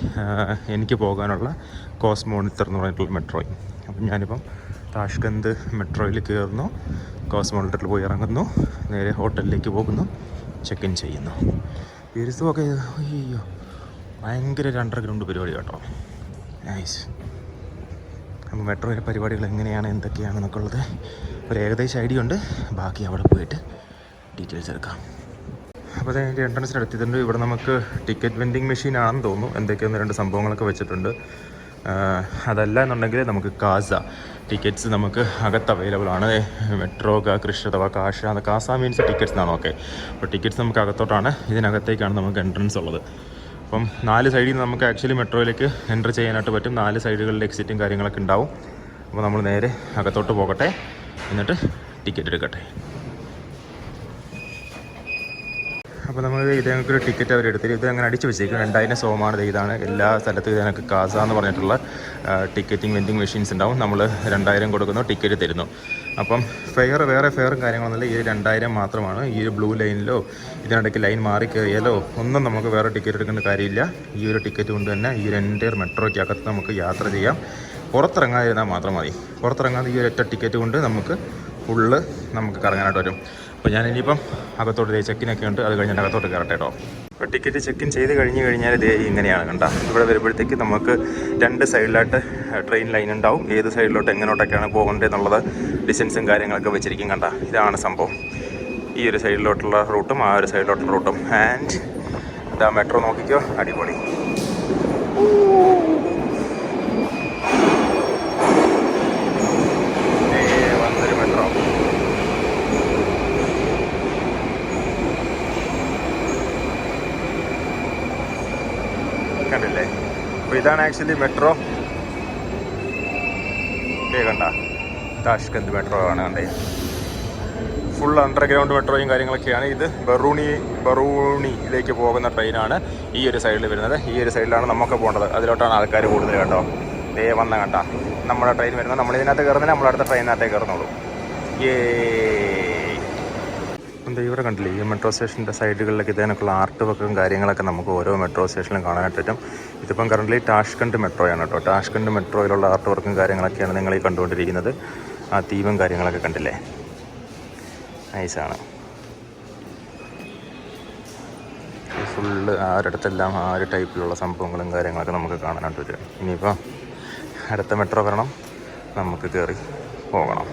എനിക്ക് പോകാനുള്ള കോസ്മോണിത്തർ എന്ന് പറഞ്ഞിട്ടുള്ള മെട്രോയും. അപ്പം ഞാനിപ്പം താഷ്കന്ത് മെട്രോയിൽ കയറുന്നു. കോസ്മോണിറ്ററിൽ പോയി ഇറങ്ങുന്നു. നേരെ ഹോട്ടലിലേക്ക് പോകുന്നു. ചെക്ക് ഇൻ ചെയ്യുന്നു. പെരുത്തുമൊക്കെ അയ്യോ ഭയങ്കര ഒരു അണ്ടർഗ്രൗണ്ട് പരിപാടി കേട്ടോ. നൈസ് അപ്പോൾ മെട്രോയിലെ പരിപാടികൾ എങ്ങനെയാണ് എന്തൊക്കെയാണെന്നൊക്കെ ഉള്ളത് ഒരു ഏകദേശം ഐഡിയ ഉണ്ട്. ബാക്കി അവിടെ പോയിട്ട് ഡീറ്റെയിൽസ് എടുക്കാം. അപ്പോൾ അതെ എന്റെ എൻട്രൻസിന് എടുത്തിട്ടുണ്ട് ഇവിടെ നമുക്ക് ടിക്കറ്റ് വെൻഡിങ് മെഷീൻ ആണെന്ന് തോന്നുന്നു. എന്തൊക്കെയൊന്ന് രണ്ട് സംഭവങ്ങളൊക്കെ വെച്ചിട്ടുണ്ട്. അതല്ല എന്നുണ്ടെങ്കിൽ നമുക്ക് കാസ ടിക്കറ്റ്സ് നമുക്ക് അകത്ത് അവൈലബിൾ ആണ്. മെട്രോ കൃഷി അഥവാ കാഷ അതൊക്കെ കാസ മീൻസ് ടിക്കറ്റ്സ് എന്നാണ് ഓക്കെ അപ്പോൾ ടിക്കറ്റ്സ് നമുക്ക് അകത്തോട്ടാണ്. ഇതിനകത്തേക്കാണ് നമുക്ക് എൻട്രൻസ് ഉള്ളത്. അപ്പം നാല് സൈഡിൽ നിന്ന് നമുക്ക് ആക്ച്വലി മെട്രോയിലേക്ക് എന്റർ ചെയ്യാനായിട്ട് പറ്റും. നാല് സൈഡുകളിൽ എക്സിറ്റും കാര്യങ്ങളൊക്കെ ഉണ്ടാവും. അപ്പോൾ നമ്മൾ നേരെ അകത്തോട്ട് പോകട്ടെ. എന്നിട്ട് ടിക്കറ്റ് എടുക്കട്ടെ. അപ്പോൾ നമ്മൾ ഇത് ഞങ്ങൾക്കൊരു ടിക്കറ്റ് അവർ എടുത്തിട്ട് ഇത് അങ്ങനെ അടിച്ച് വെച്ചേക്കും രണ്ടായിരം സോമാണ് ഇതാണ്. എല്ലാ സ്ഥലത്തും ഇതിനൊക്കെ കാസ എന്ന് പറഞ്ഞിട്ടുള്ള ടിക്കറ്റിംഗ് വെൻഡിങ് മെഷീൻസ് ഉണ്ടാവും. നമ്മൾ രണ്ടായിരം കൊടുക്കുന്നു ടിക്കറ്റ് തരുന്നു. അപ്പം ഫെയർ വേറെ ഫെയറും കാര്യങ്ങളൊന്നുമില്ല ഈ രണ്ടായിരം മാത്രമാണ്. ഈ ഒരു ബ്ലൂ ലൈനിലോ ഇതിനിടയ്ക്ക് ലൈൻ മാറി കയറിയാലോ ഒന്നും നമുക്ക് വേറെ ടിക്കറ്റ് എടുക്കേണ്ട കാര്യമില്ല. ഈ ഒരു ടിക്കറ്റ് കൊണ്ട് തന്നെ ഈ ഒരു എന്റയർ മെട്രോയ്ക്കകത്ത് നമുക്ക് യാത്ര ചെയ്യാം. പുറത്തിറങ്ങാതിരുന്നാൽ മാത്രം മതി. പുറത്തിറങ്ങാതെ ഈ ഒരൊറ്റ ടിക്കറ്റ് കൊണ്ട് നമുക്ക് ഫുള്ള് നമുക്ക് കറങ്ങാനായിട്ട് വരും അപ്പോൾ ഞാൻ ഇനിയിപ്പം അകത്തോട്ട് ദേ ചെക്കിനൊക്കെ ഉണ്ട്. അത് കഴിഞ്ഞിട്ട് അകത്തോട്ട് കയറട്ടെ കേട്ടോ അപ്പോൾ ടിക്കറ്റ് ചെക്കിൻ ചെയ്ത് കഴിഞ്ഞ് കഴിഞ്ഞാൽ ദേ ഇങ്ങനെയാണ് കണ്ട. ഇവിടെ വരുമ്പോഴത്തേക്ക് നമുക്ക് രണ്ട് സൈഡിലായിട്ട് ട്രെയിൻ ലൈൻ ഉണ്ടാവും. ഏത് സൈഡിലോട്ട് എങ്ങോട്ടൊക്കെയാണ് പോകേണ്ടത് എന്നുള്ളത് ഡിസ്റ്റൻസും കാര്യങ്ങളൊക്കെ വെച്ചിരിക്കും കണ്ട. ഇതാണ് സംഭവം. ഈ ഒരു സൈഡിലോട്ടുള്ള റൂട്ടും ആ ഒരു സൈഡിലോട്ടുള്ള റൂട്ടും ആൻഡ് ഇതാ മെട്രോ നോക്കിക്കോ. അടിപൊളി ദേ വന്നൊരു മെട്രോ കണ്ടില്ലേ? അപ്പോൾ ഇതാണ് ആക്ച്വലി മെട്രോ ഇതേ കണ്ട. താഷ്കന്ത് മെട്രോ ആണ് കണ്ടേ. ഫുൾ അണ്ടർഗ്രൗണ്ട് മെട്രോയും കാര്യങ്ങളൊക്കെയാണ് ഇത്. ബറൂണി ബറൂണിയിലേക്ക് പോകുന്ന ട്രെയിനാണ് ഈ ഒരു സൈഡിൽ വരുന്നത്. ഈ ഒരു സൈഡിലാണ് നമുക്ക് പോകേണ്ടത്. അതിലോട്ടാണ് ആൾക്കാർ കൂടുതൽ കേട്ടോ ദേ വന്ന കണ്ട. നമ്മുടെ ട്രെയിൻ വരുന്നത്. നമ്മൾ നമ്മൾ അടുത്ത ട്രെയിനകത്തേ കയറുന്നുള്ളൂ. ഏ എന്താ ഇവിടെ കണ്ടില്ലേ? ഈ മെട്രോ സ്റ്റേഷന്റെ സൈഡുകളിലൊക്കെ ഇതിനൊക്കെയുള്ള ആർട്ട് വർക്കും കാര്യങ്ങളൊക്കെ നമുക്ക് ഓരോ മെട്രോ സ്റ്റേഷനിലും കാണാനായിട്ട് പറ്റും. ഇതിപ്പം കറന്റ് ടാഷ്കണ്ട് മെട്രോയാണ് കേട്ടോ. ടാഷ്കണ്ട് മെട്രോയിലുള്ള ആർട്ട് വർക്കും കാര്യങ്ങളൊക്കെയാണ് നിങ്ങൾ ഈ കണ്ടുകൊണ്ടിരിക്കുന്നത്. ആ തീവും കാര്യങ്ങളൊക്കെ കണ്ടില്ലേ? നൈസാണ് ഫുള്ള് ആ ഒരിടത്തെല്ലാം ആ ഒരു ടൈപ്പിലുള്ള സംഭവങ്ങളും കാര്യങ്ങളൊക്കെ നമുക്ക് കാണാനായിട്ട് വരും ഇനിയിപ്പോൾ അടുത്ത മെട്രോ വരണം. നമുക്ക് കയറി പോകണം.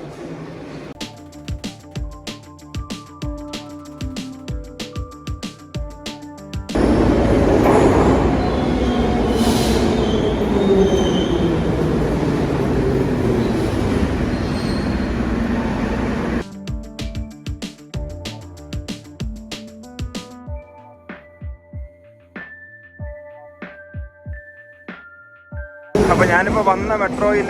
ഞാനിപ്പോൾ വന്ന മെട്രോയിൽ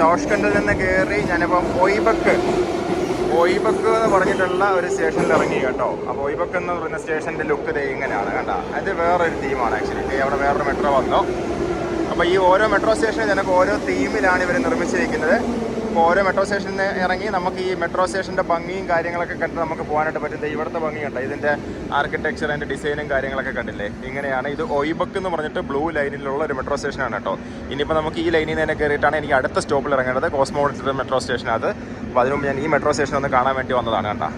ടോഷ്കണ്ടിൽ നിന്ന് കയറി ഞാനിപ്പോൾ ഒയ്ബക്ക് ഒയ്ബക്ക് എന്ന് പറഞ്ഞിട്ടുള്ള ഒരു സ്റ്റേഷനിൽ ഇറങ്ങി കേട്ടോ. അപ്പോൾ ഒയ്ബക്ക് എന്ന് പറയുന്ന സ്റ്റേഷന്റെ ലുക്ക് ഇത് ഇങ്ങനെയാണ് കേട്ടോ അത് വേറൊരു തീമാണ് ആക്ച്വലി അവിടെ വേറൊരു മെട്രോ വന്നു. അപ്പോൾ ഈ ഓരോ മെട്രോ സ്റ്റേഷനും ഞങ്ങൾക്ക് ഓരോ തീമിലാണ് ഇവർ നിർമ്മിച്ചിരിക്കുന്നത്. ഓരോ മെട്രോ സ്റ്റേഷനിൽ നിന്ന് ഇറങ്ങി നമുക്ക് ഈ മെട്രോ സ്റ്റേഷന്റെ ഭംഗിയും കാര്യങ്ങളൊക്കെ കണ്ട് നമുക്ക് പോകാനായിട്ട് പറ്റും ദേ ഇവിടുത്തെ ഭംഗി കണ്ടോ? ഇതിന്റെ ആർക്കിടെക്ചർ അതിന്റെ ഡിസൈനും കാര്യങ്ങളൊക്കെ കണ്ടില്ലേ? ഇങ്ങനെയാണ്. ഇത് ഒയ്ബക്ക് എന്ന് പറഞ്ഞിട്ട് ബ്ലൂ ലൈനിലുള്ള ഒരു മെട്രോ സ്റ്റേഷനാണ് കേട്ടോ. ഇനിയിപ്പോൾ നമുക്ക് ഈ ലൈനിൽ നിന്ന് തന്നെ കയറിയിട്ടാണ് എനിക്ക് അടുത്ത സ്റ്റോപ്പിൽ ഇറങ്ങേണ്ടത്. കോസ്മോളിറ്റർ മെട്രോ സ്റ്റേഷനകത്ത് അപ്പോൾ അതിനുമുമ്പ് ഞാൻ ഈ മെട്രോ സ്റ്റേഷൻ ഒന്ന് കാണാൻ വേണ്ടി വന്നതാണ് കേട്ടോ.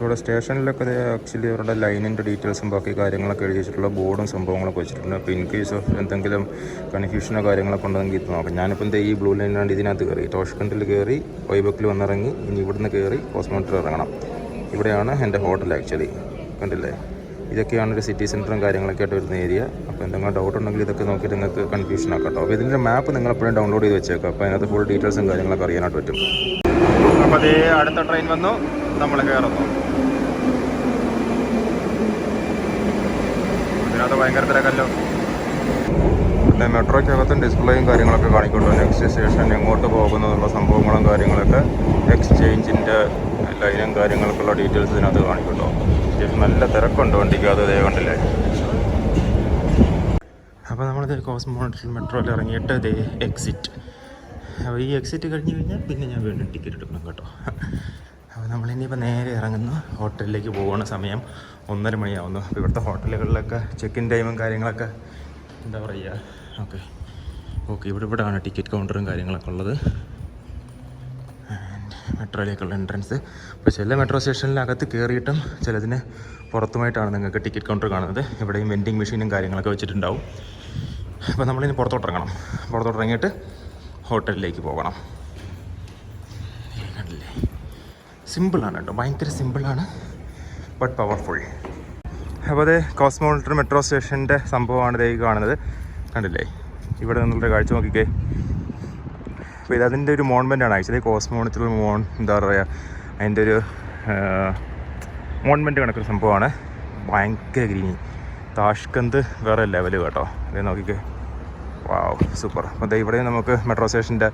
ഇവിടെ സ്റ്റേഷനിലൊക്കെ ആക്ച്വലി അവരുടെ ലൈനിന്റെ ഡീറ്റെയിൽസും ബാക്കി കാര്യങ്ങളൊക്കെ എഴുതി വെച്ചിട്ടുള്ള ബോർഡും സംഭവങ്ങളൊക്കെ വെച്ചിട്ടുണ്ട്. അപ്പോൾ ഇൻ കേസ് ഓഫ് എന്തെങ്കിലും കൺഫ്യൂഷനോ കാര്യങ്ങളൊക്കെ ഉണ്ടെങ്കിൽ ഇത് നോക്കാം. ഞാനിപ്പോൾ എന്താ ഈ ബ്ലൂ ലൈനിലാണ് ഇതിനകത്ത് കയറി. ടോഷ്കണ്ടിൽ കയറി വൈബക്കിൽ വന്നിറങ്ങി ഇനി ഇവിടുന്ന് കയറി കോസ്മോട്ടിൽ ഇറങ്ങണം. ഇവിടെയാണ് എന്റെ ഹോട്ടൽ ആക്ച്വലി കണ്ടില്ലേ? ഇതൊക്കെയാണ് ഒരു സിറ്റി സെന്ററും കാര്യങ്ങളൊക്കെ ആയിട്ട് വരുന്ന ഏരിയ അപ്പോൾ എന്തെങ്കിലും ഡൗട്ട് ഉണ്ടെങ്കിൽ ഇതൊക്കെ നോക്കിയിട്ട് നിങ്ങൾക്ക് കൺഫ്യൂഷൻ ആക്കാം കേട്ടോ. അപ്പോൾ ഇതിന്റെ മാപ്പ് നിങ്ങൾ എപ്പോഴും ഡൗൺലോഡ് ചെയ്ത് വെച്ചേക്കാം അപ്പോൾ അതിനകത്ത് ഫുൾ ഡീറ്റെയിൽസും കാര്യങ്ങളൊക്കെ അറിയാനായിട്ട് പറ്റും. അപ്പോൾ അതേ അടുത്ത ട്രെയിൻ വന്നു. നമ്മൾ കയറുന്നു ഇതിനകത്ത് ഭയങ്കര തിരക്കല്ലോ. പിന്നെ മെട്രോയ്ക്കകത്തും ഡിസ്പ്ലേയും കാര്യങ്ങളൊക്കെ കാണിക്കുന്നുണ്ട് നെക്സ്റ്റ് സ്റ്റേഷൻ എങ്ങോട്ട് പോകുന്നതുള്ള സംഭവങ്ങളും കാര്യങ്ങളൊക്കെ എക്സ്ചേഞ്ചിന്റെ ലൈനും കാര്യങ്ങൾക്കുള്ള ഡീറ്റെയിൽസ് ഇതിനകത്ത് കാണിക്കുന്നുണ്ടോ അത്യാവശ്യം നല്ല തിരക്കുണ്ട് വണ്ടിക്ക് അത് ദേ കണ്ടില്ലേ? അപ്പോൾ നമ്മളിത് കോസ്മോണിറ്റൽ മെട്രോയിൽ ഇറങ്ങിയിട്ട് ദേ എക്സിറ്റ് അപ്പോൾ ഈ എക്സിറ്റ് കഴിഞ്ഞ് കഴിഞ്ഞാൽ പിന്നെ ഞാൻ വീണ്ടും ടിക്കറ്റ് എടുക്കണം കേട്ടോ. നമ്മളിനിയിപ്പോൾ നേരെ ഇറങ്ങുന്നു. ഹോട്ടലിലേക്ക് പോകുന്ന സമയം ഒന്നര മണിയാവുന്നു. അപ്പോൾ ഇവിടുത്തെ ഹോട്ടലുകളിലൊക്കെ ചെക്ക് ഇൻ ടൈമും കാര്യങ്ങളൊക്കെ എന്താ പറയുക ഓക്കെ. ഓക്കെ ഇവിടെ ഇവിടെയാണ് ടിക്കറ്റ് കൗണ്ടറും കാര്യങ്ങളൊക്കെ ഉള്ളത്. മെട്രോയിലേക്കുള്ള എൻട്രൻസ് അപ്പോൾ ചില മെട്രോ സ്റ്റേഷനിലകത്ത് കയറിയിട്ടും ചിലതിന് പുറത്തുമായിട്ടാണ് നിങ്ങൾക്ക് ടിക്കറ്റ് കൗണ്ടർ കാണുന്നത്. ഇവിടെയും വെൻഡിങ് മെഷീനും കാര്യങ്ങളൊക്കെ വെച്ചിട്ടുണ്ടാവും. അപ്പോൾ നമ്മളിനി പുറത്തോട്ടിറങ്ങണം. പുറത്തോട്ടിറങ്ങിയിട്ട് ഹോട്ടലിലേക്ക് പോകണം ഏ, കണ്ടില്ലേ സിമ്പിളാണ് കേട്ടോ. ഭയങ്കര സിമ്പിളാണ് ബട്ട് പവർഫുൾ അപ്പോൾ അത് കോസ്മോളിറ്റർ മെട്രോ സ്റ്റേഷന്റെ സംഭവമാണ് ഇതേ കാണുന്നത്. കണ്ടില്ലേ? ഇവിടെ നിന്നുള്ള കാഴ്ച നോക്കിക്കേ. അപ്പോൾ ഇത് അതിന്റെ ഒരു ആണ്. ആക്ച്വലി കോസ്മോണിറ്റർ മോൺ എന്താ പറയുക അതിന്റെ ഒരു മോൺമെന്റ് കണക്കൊരു സംഭവമാണ്. ഭയങ്കര ഗ്രീനി. താഷ്കന്ത് വേറെ ലെവൽ കേട്ടോ. അതേ നോക്കിക്കേ. വാവ് സൂപ്പർ അപ്പോൾ ദേ ഇവിടെയും നമുക്ക് മെട്രോ സ്റ്റേഷന്റെ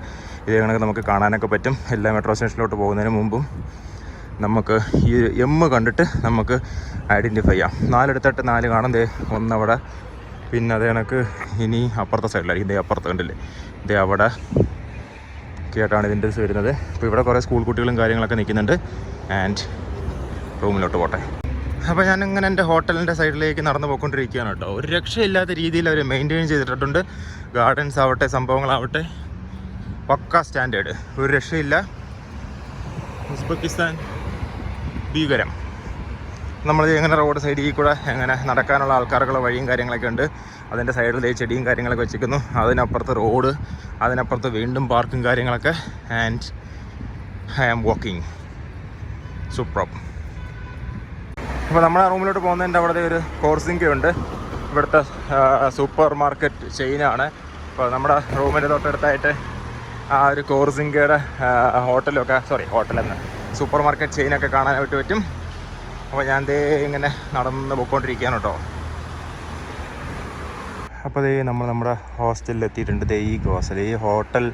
ഇതേ കണക്ക് നമുക്ക് കാണാനൊക്കെ പറ്റും. എല്ലാ മെട്രോ സ്റ്റേഷനിലോട്ട് പോകുന്നതിന് മുമ്പും. നമുക്ക് ഈ എം കണ്ടിട്ട് നമുക്ക് ഐഡന്റിഫൈ ചെയ്യാം. നാലെടുത്തിട്ട് നാല് കാണും. ദേ ഒന്നവിടെ. പിന്നെ അതേ കണക്ക് ഇനി അപ്പുറത്തെ സൈഡിലായിരിക്കും ഇതേ അപ്പുറത്ത് കണ്ടില്ലേ? ഇതേ അവിടെ കേട്ടാണ് ഇതിന്റെ ഇത് വരുന്നത്. അപ്പോൾ ഇവിടെ കുറേ സ്കൂൾ കുട്ടികളും കാര്യങ്ങളൊക്കെ നിൽക്കുന്നുണ്ട്. ആൻഡ് റൂമിലോട്ട് പോട്ടെ. അപ്പോൾ ഞാനിങ്ങനെ എന്റെ ഹോട്ടലിന്റെ സൈഡിലേക്ക് നടന്നു പോയിക്കൊണ്ടിരിക്കുകയാണ് കേട്ടോ. ഒരു രക്ഷയില്ലാത്ത രീതിയിൽ അവർ മെയിന്റെയിൻ ചെയ്തിട്ടുണ്ട്. ഗാർഡൻസ് ആവട്ടെ സംഭവങ്ങളാവട്ടെ പക്ക സ്റ്റാൻഡേർഡ് ഒരു രക്ഷയില്ല. ഉസ്ബെക്കിസ്ഥാൻ. ഭീകരം. നമ്മൾ എങ്ങനെ റോഡ് സൈഡിൽ കൂടെ എങ്ങനെ നടക്കാനുള്ള ആൾക്കാർക്കുള്ള വഴിയും കാര്യങ്ങളൊക്കെ ഉണ്ട്. അതിന്റെ സൈഡിൽ ചെടിയും കാര്യങ്ങളൊക്കെ വെച്ചിരിക്കുന്നു. അതിനപ്പുറത്ത് റോഡ് അതിനപ്പുറത്ത് വീണ്ടും പാർക്കും കാര്യങ്ങളൊക്കെ ആൻഡ് ഐ ആം വാക്കിംഗ് സൂപ്രോപ്പ് അപ്പോൾ നമ്മൾ ആ റൂമിലോട്ട് പോകുന്നതിന്റെ അവിടെ ഒരു കോർസിംഗ് ഉണ്ട്. ഇവിടുത്തെ സൂപ്പർ മാർക്കറ്റ് ചെയിനാണ് അപ്പോൾ നമ്മുടെ റൂമിന്റെ തൊട്ടടുത്തായിട്ട് ആ ഒരു കോർസിംഗയുടെ ഹോട്ടലൊക്കെ സോറി ഹോട്ടലെന്ന് സൂപ്പർ മാർക്കറ്റ് ചെയിനൊക്കെ കാണാനായിട്ട് പറ്റും. അപ്പോൾ ഞാൻ ദേ ഇങ്ങനെ നടന്ന് പോയിക്കൊണ്ടിരിക്കുകയാണ് കേട്ടോ. അപ്പോൾ ദേ നമ്മൾ നമ്മുടെ ഹോസ്റ്റലിൽ എത്തിയിട്ടുണ്ട്. ദേ ഈ ഹോസ്റ്റൽ ഈ ഹോട്ടൽ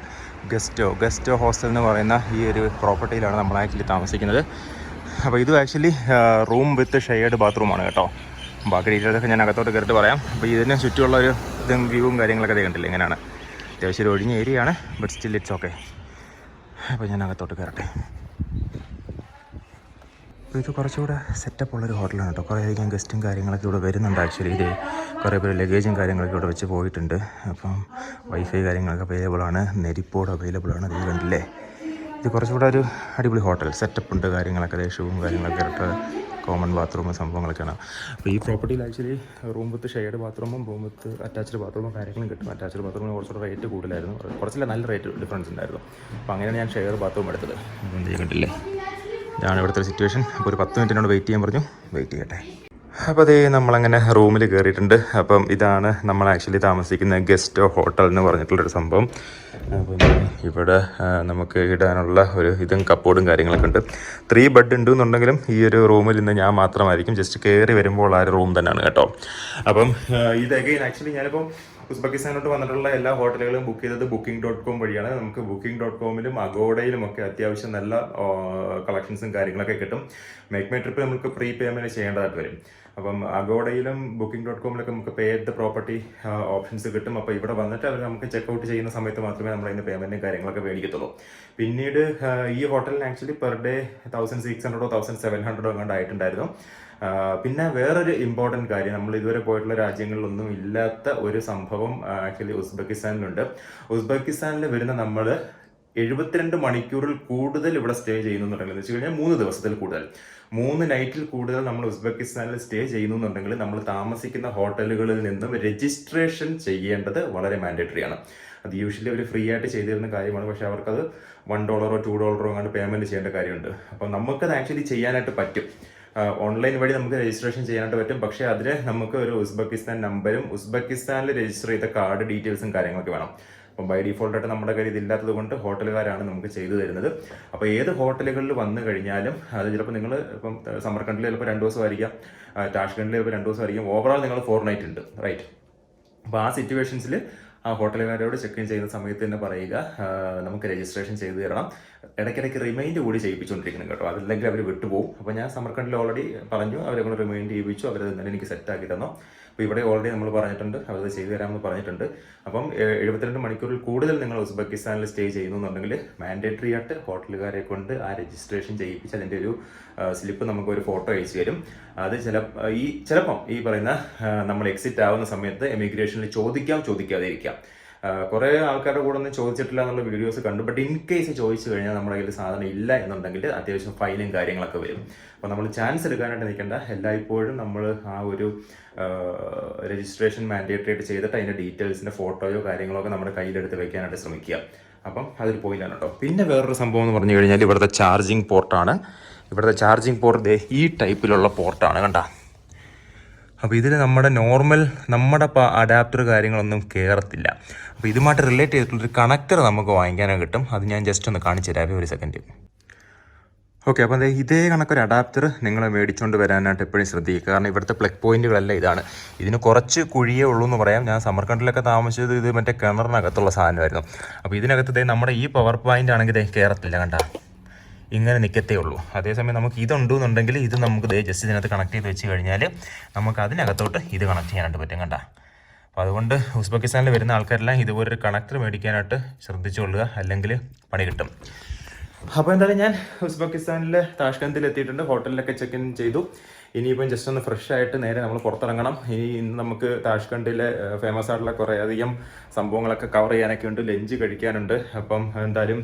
ഗസ്റ്റോ ഗസ്റ്റോ ഹോസ്റ്റൽ എന്ന് പറയുന്ന ഈ ഒരു പ്രോപ്പർട്ടിയിലാണ് നമ്മൾ ആക്ച്വലി താമസിക്കുന്നത്. അപ്പോൾ ഇത് ആക്ച്വലി റൂം വിത്ത് ഷെയർഡ് ബാത്റൂമാണ് കേട്ടോ. ബാക്കി ഡീറ്റെയിൽസൊക്കെ ഞാൻ അകത്തോട്ട് കയറിയിട്ട് പറയാം. അപ്പോൾ ഇതിന് ചുറ്റുമുള്ള ഒരു ഇതും വ്യൂവും കാര്യങ്ങളൊക്കെ ദേ കണ്ടില്ല ഇങ്ങനെയാണ്. അത്യാവശ്യം ഒരു ഒഴിഞ്ഞ ഏരിയയാണ് ബട്ട് സ്റ്റിൽ ഇറ്റ്സ് ഓക്കെ അപ്പോൾ ഞാൻ അകത്തോട്ട് കയറട്ടെ. അപ്പോൾ ഇത് കുറച്ചുകൂടെ സെറ്റപ്പ് ഉള്ളൊരു ഹോട്ടലാണ് കേട്ടോ. കുറേ അധികം ഗസ്റ്റും കാര്യങ്ങളൊക്കെ ഇവിടെ വരുന്നുണ്ട് ആക്ച്വലി ഇത് കുറേ പേര് ലഗേജും കാര്യങ്ങളൊക്കെ ഇവിടെ വെച്ച് പോയിട്ടുണ്ട്. അപ്പം വൈഫൈ കാര്യങ്ങളൊക്കെ അവൈലബിൾ ആണ്. നെരിപ്പോട് അവൈലബിൾ ആണ്. ഇത് കണ്ടില്ലേ? ഇത് കുറച്ചുകൂടെ ഒരു അടിപൊളി ഹോട്ടൽ സെറ്റപ്പ് ഉണ്ട് കാര്യങ്ങളൊക്കെ. ദേഷ്യവും കാര്യങ്ങളൊക്കെ ഇട്ട് കോമൺ ബാത്റൂം സംഭവങ്ങളൊക്കെയാണ് അപ്പോൾ ഈ പ്രോപ്പർട്ടിയിൽ ആക്ച്വലി റൂം വിത്ത് ഷെയർഡ് ബാത്റൂമും റൂം വിത്ത് അറ്റാച്ച്ഡ് ബാത്റൂമും കാര്യങ്ങളും കിട്ടും. അറ്റാച്ച്ഡ് ബാത്റൂമിന് കുറച്ചുകൂടെ റേറ്റ് കൂടുതലായിരുന്നു. കുറച്ചില്ല നല്ല റേറ്റ് ഡിഫറൻസ് ഉണ്ടായിരുന്നു. അപ്പോൾ അങ്ങനെയാണ് ഞാൻ ഷെയർ ബാത്റൂം എടുത്തത്. എന്ത് കണ്ടില്ലേ? ഇതാണ് ഇവിടുത്തെ ഒരു സിറ്റുവേഷൻ അപ്പോൾ ഒരു പത്ത് മിനിറ്റിനോട് വെയിറ്റ് ചെയ്യാൻ പറഞ്ഞു. വെയിറ്റ് ചെയ്യട്ടെ. അപ്പോൾ അതേ നമ്മളങ്ങനെ റൂമിൽ കയറിയിട്ടുണ്ട് അപ്പം ഇതാണ് നമ്മൾ ആക്ച്വലി താമസിക്കുന്ന ഗസ്റ്റ് ഹോട്ടൽ എന്ന് പറഞ്ഞിട്ടുള്ളൊരു സംഭവം. അപ്പം ഇവിടെ നമുക്ക് ഇടാനുള്ള ഒരു ഇതും കപ്പോർഡും കാര്യങ്ങളൊക്കെ ഉണ്ട്. ത്രീ ബെഡ് ഉണ്ട് എന്നുണ്ടെങ്കിലും ഈ ഒരു റൂമിൽ ഇന്ന് ഞാൻ മാത്രമായിരിക്കും. ജസ്റ്റ് കയറി വരുമ്പോൾ ആ ഒരു റൂം തന്നെയാണ് കേട്ടോ. അപ്പം ഇത് അഗൈൻ ആക്ച്വലി ഞാനിപ്പം ഉസ്ബെക്കിസ്ഥാനോട്ട് വന്നിട്ടുള്ള എല്ലാ ഹോട്ടലുകളും ബുക്ക് ചെയ്തത് ബുക്കിംഗ് ഡോട്ട് കോം വഴിയാണ്. നമുക്ക് ബുക്കിംഗ് ഡോട്ട് കോമിലും അഗോഡയിലും ഒക്കെ അത്യാവശ്യം നല്ല കളക്ഷൻസും കാര്യങ്ങളൊക്കെ കിട്ടും. മേക്ക് മൈ ട്രിപ്പ് നമുക്ക് പ്രീ പേയ്മെന്റ് ചെയ്യേണ്ടതായിട്ട് വരും. അപ്പം അഗോഡയിലും ബുക്കിംഗ് ഡോട്ട് കോമിലൊക്കെ നമുക്ക് പേ ദ പ്രോപ്പർട്ടി ഓപ്ഷൻസ് കിട്ടും. അപ്പോൾ ഇവിടെ വന്നിട്ട് അവർ നമുക്ക് ചെക്ക് ഔട്ട് ചെയ്യുന്ന സമയത്ത് മാത്രമേ നമ്മൾ അതിന്റെ പേയ്മെന്റും കാര്യങ്ങളൊക്കെ മേടിക്കത്തുള്ളൂ. പിന്നീട് ഈ ഹോട്ടലിന് actually per day thousand six ഹൺഡ്രഡോ thousand seven ഹൺഡ്രഡോ എങ്ങാണ്ട് ആയിട്ടുണ്ടായിരുന്നു. പിന്നെ വേറൊരു ഇമ്പോർട്ടന്റ് കാര്യം. നമ്മൾ ഇതുവരെ പോയിട്ടുള്ള രാജ്യങ്ങളിലൊന്നും ഇല്ലാത്ത ഒരു സംഭവം ആക്ച്വലി ഉസ്ബെക്കിസ്ഥാനിലുണ്ട്. ഉസ്ബെക്കിസ്ഥാനിൽ വരുന്ന നമ്മൾ എഴുപത്തിരണ്ട് മണിക്കൂറിൽ കൂടുതൽ ഇവിടെ സ്റ്റേ ചെയ്യുന്നു എന്നുണ്ടെങ്കിൽ എന്ന് വെച്ച് കഴിഞ്ഞാൽ മൂന്ന് ദിവസത്തിൽ കൂടുതൽ. മൂന്ന് നൈറ്റിൽ കൂടുതൽ നമ്മൾ ഉസ്ബെക്കിസ്ഥാനിൽ സ്റ്റേ ചെയ്യുന്നു എന്നുണ്ടെങ്കിൽ നമ്മൾ താമസിക്കുന്ന ഹോട്ടലുകളിൽ നിന്നും രജിസ്ട്രേഷൻ ചെയ്യേണ്ടത് വളരെ മാൻഡേറ്ററി ആണ്. അത് യൂഷ്വലി അവർ ഫ്രീ ആയിട്ട് ചെയ്തിരുന്ന കാര്യമാണ്. പക്ഷേ അവർക്കത് വൺ ഡോളറോ ടു ഡോളറോ അങ്ങനെ പേയ്മെന്റ് ചെയ്യേണ്ട കാര്യമുണ്ട്. അപ്പം നമുക്കത് ആക്ച്വലി ചെയ്യാനായിട്ട് പറ്റും. ഓൺലൈൻ വഴി നമുക്ക് രജിസ്ട്രേഷൻ ചെയ്യാനായിട്ട് പറ്റും. പക്ഷേ അതിൽ നമുക്ക് ഒരു ഉസ്ബെക്കിസ്ഥാൻ നമ്പരും ഉസ്ബെക്കിസ്ഥാനിൽ രജിസ്റ്റർ ചെയ്ത കാർഡ് ഡീറ്റെയിൽസും കാര്യങ്ങളൊക്കെ വേണം. അപ്പം ബൈ ഡിഫോൾട്ട് ആയിട്ട് നമ്മുടെ കയ്യിൽ ഇതില്ലാത്തത് കൊണ്ട് ഹോട്ടലുകാരാണ് നമുക്ക് ചെയ്തു തരുന്നത്. അപ്പോൾ ഏത് ഹോട്ടലുകളിൽ വന്നു കഴിഞ്ഞാലും അത് ചിലപ്പോൾ നിങ്ങൾ ഇപ്പം സമർക്കണ്ടിൽ ചിലപ്പോൾ രണ്ട് ദിവസമായിരിക്കാം ടാഷ്കണ്ടിൽ ചിലപ്പോൾ രണ്ട് ദിവസം ആയിരിക്കും ഓവറോൾ നിങ്ങൾ ഫോർ നൈറ്റ് ഉണ്ട് റൈറ്റ് അപ്പോൾ ആ സിറ്റുവേഷൻസിൽ ആ ഹോട്ടലുകാരോട് ചെക്ക് ഇൻ ചെയ്യുന്ന സമയത്ത് തന്നെ പറയുക നമുക്ക് രജിസ്ട്രേഷൻ ചെയ്തു തരണം. ഇടയ്ക്കിടയ്ക്ക് റിമൈൻഡ് കൂടി ചെയ്യിപ്പിച്ചുകൊണ്ടിരിക്കണം കേട്ടോ. അതല്ലെങ്കിൽ അവർ വിട്ടുപോകും. അപ്പോൾ ഞാൻ സമർക്കണ്ടിൽ ഓൾറെഡി പറഞ്ഞു അവരെ കൊണ്ട് റിമൈൻഡ് ചെയ്യിപ്പിച്ചു അവരത് തന്നെ എനിക്ക് സെറ്റാക്കി തന്നു. അപ്പോൾ ഇവിടെ ഓൾറെഡി നമ്മൾ പറഞ്ഞിട്ടുണ്ട് അവരത് ചെയ്തു തരാമെന്ന് പറഞ്ഞിട്ടുണ്ട്. അപ്പം എഴുപത്തിരണ്ട് മണിക്കൂറിൽ കൂടുതൽ നിങ്ങൾ ഉസ്ബെക്കിസ്ഥാനിൽ സ്റ്റേ ചെയ്യുന്നുണ്ടെങ്കിൽ മാൻഡേറ്ററി ആയിട്ട് ഹോട്ടലുകാരെ കൊണ്ട് ആ രജിസ്ട്രേഷൻ ചെയ്യിപ്പിച്ച് അതിന്റെ ഒരു സ്ലിപ്പ് നമുക്ക് ഒരു ഫോട്ടോ അയച്ചു തരും. അത് ചില ഈ ചിലപ്പം ഈ പറയുന്ന നമ്മൾ എക്സിറ്റ് ആവുന്ന സമയത്ത് എമിഗ്രേഷനിൽ ചോദിക്കാം ചോദിക്കാതെ ഇരിക്കാം കുറേ ആൾക്കാരുടെ കൂടെ ഒന്നും ചോദിച്ചിട്ടില്ല എന്നുള്ള വീഡിയോസ് കണ്ടു. ബട്ട് ഇൻ കേസ് ചോദിച്ചു കഴിഞ്ഞാൽ നമ്മുടെ കയ്യിൽ സാധനം ഇല്ല എന്നുണ്ടെങ്കിൽ അത്യാവശ്യം ഫൈനും കാര്യങ്ങളൊക്കെ വരും. അപ്പോൾ നമ്മൾ ചാൻസ് എടുക്കാനായിട്ട് നിൽക്കേണ്ട. എല്ലായ്പ്പോഴും നമ്മൾ ആ ഒരു രജിസ്ട്രേഷൻ മാൻഡേറ്ററി ആയിട്ട് ചെയ്തിട്ട് അതിന്റെ ഡീറ്റെയിൽസിന്റെ ഫോട്ടോയോ കാര്യങ്ങളോ ഒക്കെ നമ്മുടെ കയ്യിലെടുത്ത് വെക്കാനായിട്ട് ശ്രമിക്കുക. അപ്പം അതിൽ പോയില്ലാണ് കേട്ടോ പിന്നെ വേറൊരു സംഭവം എന്ന് പറഞ്ഞു കഴിഞ്ഞാൽ ഇവിടുത്തെ ചാർജിങ് പോർട്ടാണ് ഇവിടുത്തെ ചാർജിങ് പോർട്ട് ഈ ടൈപ്പിലുള്ള പോർട്ടാണ് കണ്ട. അപ്പോൾ ഇതിൽ നമ്മുടെ നോർമൽ നമ്മുടെ അഡാപ്റ്റർ കാര്യങ്ങളൊന്നും കയറത്തില്ല അപ്പോൾ ഇതുമായിട്ട് റിലേറ്റ് ചെയ്തിട്ടുള്ളൊരു കണക്ടർ നമുക്ക് വാങ്ങിക്കാനോ കിട്ടും. അത് ഞാൻ ജസ്റ്റ് ഒന്ന് കാണിച്ചു തരാമേ ഒരു സെക്കൻഡ് ഓക്കെ അപ്പോൾ അതെ ഇതേ കണക്കൊരു അഡാപ്റ്റർ നിങ്ങൾ മേടിച്ചുകൊണ്ട് വരാനായിട്ട് എപ്പോഴും ശ്രദ്ധിക്കുക. കാരണം ഇവിടുത്തെ പ്ലഗ് പോയിന്റുകളെല്ലാം ഇതാണ്. ഇതിന് കുറച്ച് കുഴിയേ ഉള്ളൂ എന്ന് പറയാം. ഞാൻ സമർക്കണ്ടിലൊക്കെ താമസിച്ചത് ഇത് മറ്റേ കിണറിനകത്തുള്ള സാധനമായിരുന്നു. അപ്പോൾ ഇതിനകത്ത് നമ്മുടെ ഈ പവർ പോയിന്റ് ആണെങ്കിൽ കയറത്തില്ല കണ്ട. ഇങ്ങനെ നിൽക്കത്തേ ഉള്ളൂ. അതേസമയം നമുക്ക് ഇതുണ്ടെന്നുണ്ടെങ്കിൽ ഇത് നമുക്ക് ജസ്റ്റ് ഇതിനകത്ത് കണക്ട് ചെയ്ത് വെച്ച് കഴിഞ്ഞാൽ നമുക്ക് അതിനകത്തോട്ട് ഇത് കണക്ട് ചെയ്യാനായിട്ട് പറ്റും കണ്ട. അപ്പോൾ അതുകൊണ്ട് ഉസ്ബെക്കിസ്ഥാനിൽ വരുന്ന ആൾക്കാരെല്ലാം ഇതുപോലൊരു കണക്ടർ മേടിക്കാനായിട്ട് ശ്രദ്ധിച്ചുകൊള്ളുക അല്ലെങ്കിൽ പണി കിട്ടും. അപ്പോൾ എന്തായാലും ഞാൻ ഉസ്ബെക്കിസ്ഥാനിലെ താഷ്കന്തിൽ എത്തിയിട്ടുണ്ട്. ഹോട്ടലിലൊക്കെ ചെക്ക് ഇൻ ചെയ്തു. ഇനിയിപ്പം ജസ്റ്റ് ഒന്ന് ഫ്രഷ് ആയിട്ട് നേരെ നമ്മൾ പുറത്തിറങ്ങണം. ഇനി ഇന്ന് നമുക്ക് താഷ്കണ്ടിലെ ഫേമസ് ആയിട്ടുള്ള കുറേ അധികം സംഭവങ്ങളൊക്കെ കവർ ചെയ്യാനൊക്കെ ഉണ്ട്. ലഞ്ച് കഴിക്കാനുണ്ട്. അപ്പം എന്തായാലും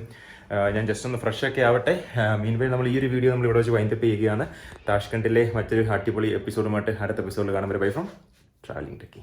ഞാൻ ജസ്റ്റ് ഒന്ന് ഫ്രഷ് ഒക്കെ ആവട്ടെ. മീൻ നമ്മൾ ഈ ഒരു വീഡിയോ നമ്മൾ ഇവിടെ വെച്ച് വൈൻഡപ്പ് ചെയ്യുകയാണ്. താഷ്കണ്ടിലെ മറ്റൊരു അടിപൊളി എപ്പിസോഡുമായിട്ട് അടുത്ത എപ്പിസോഡിൽ കാണുമ്പോൾ ബൈ ഫ്രം ട്രാവലിംഗ് ടെക്കി